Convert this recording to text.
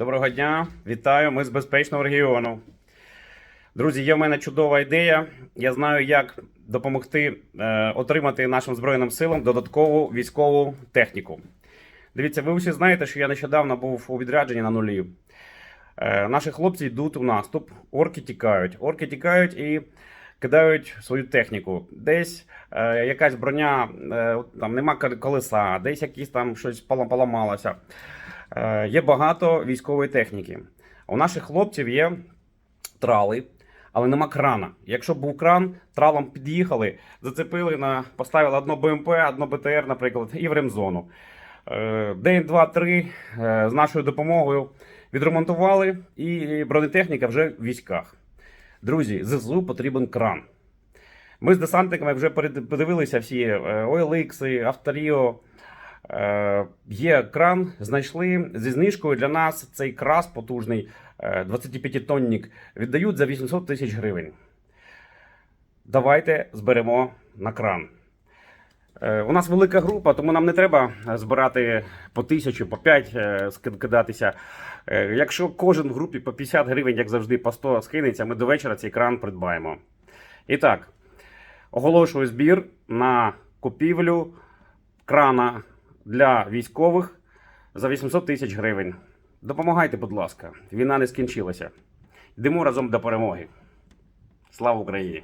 Доброго дня, вітаю! Ми з безпечного регіону. Друзі, є в мене чудова ідея. Я знаю, як допомогти е, отримати нашим Збройним силам додаткову військову техніку. Дивіться, ви всі знаєте, що я нещодавно був у відрядженні на нулі. Е, наші хлопці йдуть у наступ, орки тікають. Орки тікають і кидають свою техніку. Десь е, якась броня, е, там нема колеса, десь якісь там щось поламалося. Е, є багато військової техніки. У наших хлопців є трали, але нема крана. Якщо б був кран, тралом під'їхали, зацепили на поставили одно БМП, одно БТР, наприклад, і в ремзону. Е, День, два, три е, з нашою допомогою відремонтували, і бронетехніка вже в військах. Друзі, ЗСУ потрібен кран. Ми з десантниками вже подивилися всі OLX, Авторіо. Е, Є кран, знайшли зі знижкою для нас цей крас потужний, 25-тонник, віддають за 800 тисяч гривень. Давайте зберемо на кран. Е, У нас велика група, тому нам не треба збирати по тисячу, по 5 кидатися. Е, Якщо кожен в групі по 50 гривень, як завжди, по 100 скинеться, ми до вечора цей кран придбаємо. І так, оголошую збір на купівлю крана для військових за 800 тисяч гривень. Допомагайте, будь ласка, війна не скінчилася. Йдемо разом до перемоги. Слава Україні!